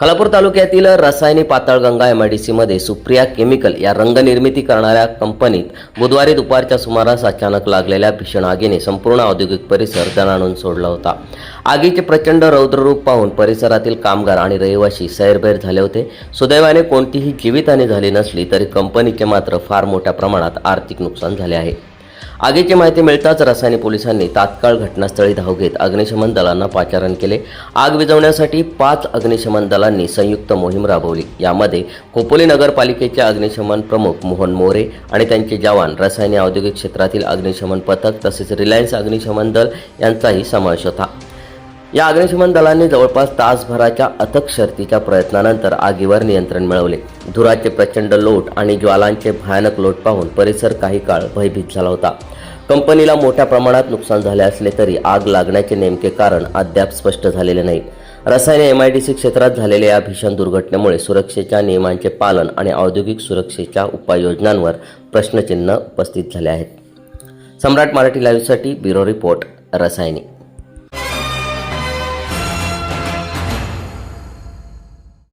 खालापूर तालुक्यातील Rasayani Patalganga M I D सीमध्ये Supriya chemical या रंगनिर्मिती करणाऱ्या कंपनीत बुधवारी दुपारच्या सुमारास अचानक लागलेल्या भीषण आगीने संपूर्ण औद्योगिक परिसर जणाणून सोडला होता. आगीचे प्रचंड रौद्ररूप पाहून परिसरातील कामगार आणि रहिवासी सैरभैर झाले होते. सुदैवाने कोणतीही जीवितहानी झाली नसली तरी कंपनीचे मात्र फार मोठ्या प्रमाणात आर्थिक नुकसान झाले आहे. आगीची माहिती मिळताच रसायनी पोलिसांनी तात्काळ घटनास्थळी धाव घेत अग्निशमन दलांना पाचारण केले. आग विझवण्यासाठी पाच अग्निशमन दलांनी संयुक्त मोहीम राबवली. यामध्ये खोपोली नगरपालिकेचे अग्निशमन प्रमुख मोहन मोरे आणि त्यांचे जवान रसायने औद्योगिक क्षेत्रातील अग्निशमन पथक तसेच रिलायन्स अग्निशमन दल यांचाही समावेश होता. या अग्निशमन दलांनी जवळपास तासभराच्या अथक शर्तीच्या प्रयत्नानंतर आगीवर नियंत्रण मिळवले. धुराचे प्रचंड लोट आणि ज्वालांचे भयानक लोट पाहून परिसर काही काळ भयभीत झाला होता. कंपनीला मोठ्या प्रमाणात नुकसान झाले असले तरी आग लागण्याचे नेमके कारण अद्याप स्पष्ट झालेले नाही. रसायने एम आय डी सी क्षेत्रात झालेल्या या भीषण दुर्घटनेमुळे सुरक्षेच्या नियमांचे पालन आणि औद्योगिक सुरक्षेच्या उपाययोजनांवर प्रश्नचिन्ह उपस्थित झाले आहेत. सम्राट मराठी लाईव्हसाठी ब्युरो रिपोर्ट रसायनी.